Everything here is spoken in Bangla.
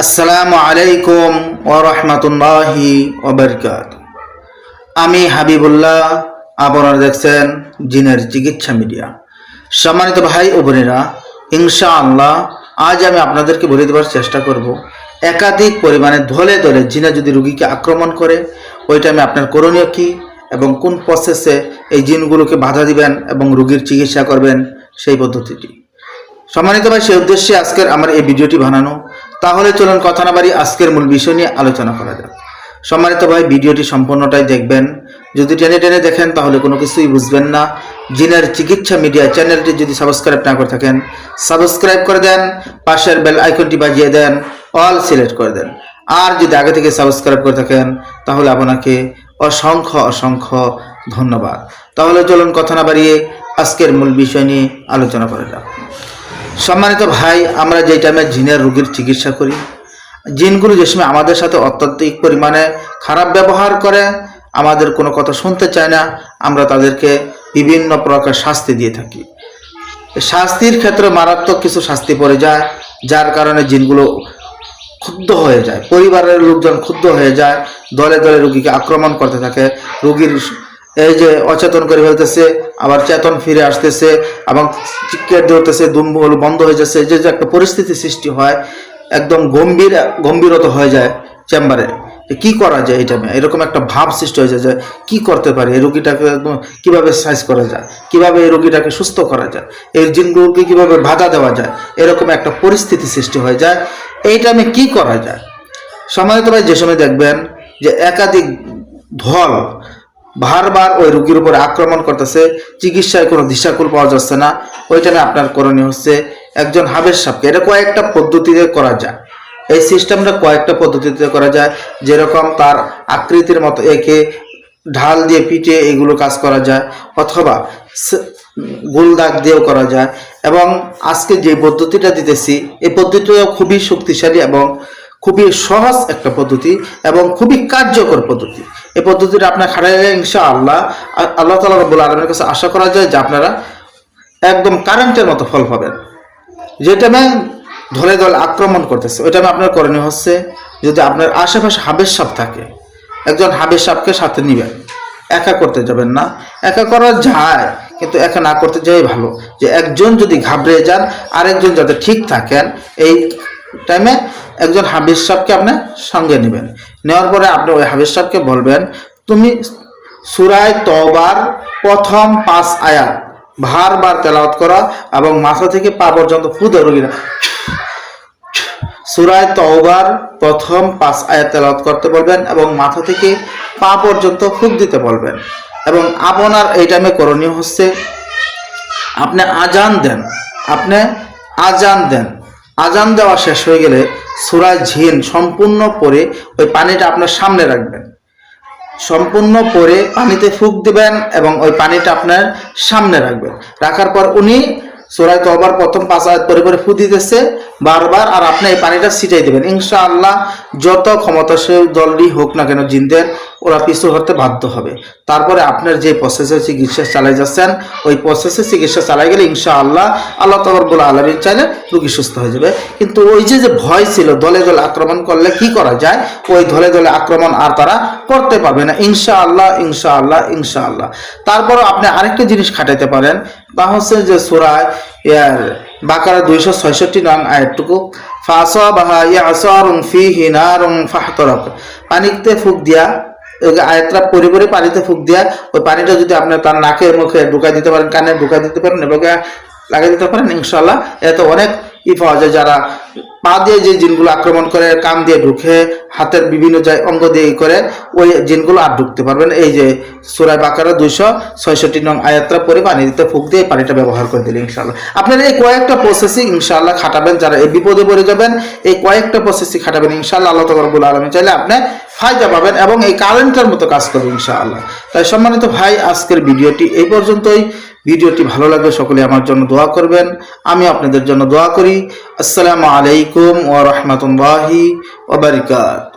আসসালামু আলাইকুম ও ওবরকাত আমি হাবিবুল্লাহ, আপনারা দেখছেন জিনের চিকিৎসা মিডিয়া। সম্মানিত ভাই ও বোনেরা ইনশা আল্লাহ আজ আমি আপনাদেরকে বলে দেওয়ার চেষ্টা করব, একাধিক পরিমাণে ধলে ধলে জিনা যদি রুগীকে আক্রমণ করে ওই টাইমে আপনার করণীয় কী এবং কোন প্রসেসে এই জিনগুলোকে বাধা দিবেন এবং রুগীর চিকিৎসা করবেন সেই পদ্ধতিটি। সম্মানিত ভাই, সেই উদ্দেশ্যে আজকের আমার এই ভিডিওটি বানানো। তাহলে চলুন কথা না বাড়ি আজকের মূল বিষয় নিয়ে আলোচনা করা যাক। সম্মানিত ভাই, ভিডিওটি সম্পূর্ণটাই দেখবেন। যদি টেনে টেনে দেখেন, তাহলে কোনো কিছুই বুঝবেন না। জিনের চিকিৎসা মিডিয়া চ্যানেলটি যদি সাবস্ক্রাইব না করে থাকেন সাবস্ক্রাইব করে দেন, পাশের বেল আইকনটি বাজিয়ে দেন অল সিলেক্ট করে দেন। আর যদি আগে থেকে সাবস্ক্রাইব করে থাকেন, তাহলে আপনাকে অসংখ্য অসংখ্য ধন্যবাদ। তাহলে চলুন কথা না বাড়িয়ে আজকের মূল বিষয় নিয়ে আলোচনা করা যাক। সম্মানিত ভাই, আমরা যে টাইমে জিনের রোগীর চিকিৎসা করি, জিনগুলো যে সময় আমাদের সাথে অত্যধিক পরিমাণে খারাপ ব্যবহার করে, আমাদের কোনো কথা শুনতে চায় না, আমরা তাদেরকে বিভিন্ন প্রকার শাস্তি দিয়ে থাকি। শাস্তির ক্ষেত্রে মারাত্মক কিছু শাস্তি পড়ে যায়, যার কারণে জিনগুলো ক্ষুব্ধ হয়ে যায়, পরিবারের লোকজন ক্ষুব্ধ হয়ে যায়, দলে দলে রুগীকে আক্রমণ করতে থাকে, রুগীর এই যে অচেতন করে ফেলতেছে, আবার চেতন ফিরে আসতেছে এবং চিৎকার ধরতেছে দুম্বল বন্ধ হয়ে যাচ্ছে। যে যে একটা পরিস্থিতি সৃষ্টি হয়, একদম গম্ভীর, গম্ভীরতা হয়ে যায় চেম্বারে। কি করা যায় এটা এরকম একটা ভাব সৃষ্টি হয়ে যায় কি করতে পারে? এই রোগীটাকে একদম কীভাবে সাইজ করা যায়? কীভাবে এই রোগীটাকে সুস্থ করা যায়? এই জিনগুলোকে কীভাবে বাধা দেওয়া যায়? এরকম একটা পরিস্থিতি সৃষ্টি হয়ে যায়। এই টাইমে কি করা যায়? ভাই যে সময় দেখবেন যে একাধিক ধল বারবার ওই রুগীর উপরে আক্রমণ করতেছে, চিকিৎসায় কোনো দিশাকুল পাওয়া যাচ্ছে না। ওই টাইমে আপনার করণীয় হচ্ছে একজন হাবের সাপকে। এটা কয়েকটা পদ্ধতিতে করা যায়। এই সিস্টেমটা কয়েকটা পদ্ধতিতে করা যায়। যেরকম তার আকৃতির মতো একে ঢাল দিয়ে পিটে এগুলো কাজ করা যায়, অথবা স- গোল দাগ দিয়েও করা যায়। এবং আজকে যে পদ্ধতিটা দিতেছি, এই পদ্ধতিটাও খুবই শক্তিশালী এবং খুবই সহজ একটা পদ্ধতি এবং খুবই কার্যকর পদ্ধতি। এই পদ্ধতিটা আপনার খাটাইলে ইনশা আল্লাহ আল্লাহ তালা রব্বুল আলমের কাছে আশা করা যায় যে আপনারা একদম কারেন্টের মতো ফল পাবেন। যেটা ম্যাম ধরে দল আক্রমণ করতেছে, ওইটা আপনার করণীয় হচ্ছে যদি আপনার আশেপাশে হাবের সাপ থাকে, একজন হাবের সাপকে সাথে নিবেন, একা করতে যাবেন না। একা করা যায়, কিন্তু একা না করতে যাই ভালো। যে একজন যদি ঘাবড়ে যান, আরেকজন যাতে ঠিক থাকেন, এই টাইমে একজন হাবিজ সাহেবকে আপনি সঙ্গে নেবেন। নেওয়ার পরে আপনি ওই হাবিজ সাহেবকে বলবেন, তুমি সুরায় তবার প্রথম পাঁচ আয়াত বারবার তেলাওয়াত করা এবং মাথা থেকে পা পর্যন্ত ফুদ রোগীরা সুরায় তওবার প্রথম পাঁচ আয়াত তেলাওয়াত করতে বলবেন এবং মাথা থেকে পা পর্যন্ত ফুক দিতে বলবেন। এবং আপনার এই টাইমে করণীয় হচ্ছে, আপনি আজান দেন, আপনি আজান দেন। আজান দেওয়া শেষ হয়ে গেলে সুরায় ঝিন সম্পূর্ণ পরে ওই পানিটা আপনার সামনে রাখবেন। সম্পূর্ণ পরে পানিতে ফুক দিবেন এবং ওই পানিটা আপনার সামনে রাখবেন। রাখার পর উনি সোরাই তবার প্রথম পাঁচ আয়াত পরে পরে ফু দিতেছে বারবার আর আপনি এই পানিটা ছিটাই দেবেন। ইনশাআল্লাহ যত ক্ষমতাশীল দলই হোক না কেন জিনদের ওরা পিছু হতে বাধ্য হবে। তারপরে আপনার যে প্রসেসে চিকিৎসা চালাই যাচ্ছেন, ওই প্রসেসে চিকিৎসা চালাই গেলে ইনশা আল্লাহ আল্লাহ তবরবুল আলমিন চাইলে রুগী সুস্থ হয়ে যাবে। কিন্তু ওই যে যে ভয় ছিল, দলে দলে আক্রমণ করলে কি করা যায়? ওই দলে দলে আক্রমণ আর তারা করতে পারবে না। ইনশাআল্লাহ ইনশাআল্লাহ ইনশাআল্লাহ। তারপরও আপনি আরেকটা জিনিস খাটাইতে পারেন, তা হচ্ছে যে সুরায় ইয়ার বাকারা দুইশো ছয়ষট্টি নং আয়াতটুকু, ফাসাবাহা ইয়াসারুন ফিহি নারুন ফাহতারাক। পানিতে ফুক দিয়া আয়াতটা পরে পরে পানিতে ফুক দিয়া, ওই পানিটা যদি আপনার তার নাকে মুখে ঢুকাই দিতে পারেন, কানে ঢুকাই দিতে পারেন এবং লাগিয়ে দিতে পারেন ইনশাল্লাহ এত অনেক ই পাওয়া যায় যারা পা দিয়ে যে জিনগুলো আক্রমণ করে, কান দিয়ে ঢুকে, হাতের বিভিন্ন জায়গায় অঙ্গ দিয়ে করে, ওই জিনগুলো আর ঢুকতে পারবেন এই যে সুরায় বাকারা দুইশো ছয়ষট্টি নং আয়াত্রা পরে পানি দিতে ফুক দিয়ে পানিটা ব্যবহার করে দিলে ইনশাল্লাহ আপনারা এই কয়েকটা প্রসেসিং ইনশাল্লাহ খাটাবেন, যারা এই বিপদে পড়ে যাবেন, এই কয়েকটা প্রসেসিং খাটাবেন ইনশাল্লাহ আল্লাহ তবরবুল আলমী চাইলে আপনি ফায়দা পাবেন এবং এই কারেন্টের মতো কাজ করবে ইনশাআল্লাহ। তাই সম্মানিত ভাই, আজকের ভিডিওটি এই পর্যন্তই। ভিডিওটি ভালো লাগলে সকলে আমার জন্য দোয়া করবেন। আমি আপনাদের জন্য দোয়া করি। আসসালামু আলাইকুম ওয়া রাহমাতুল্লাহি ওয়া বারাকাতুহু।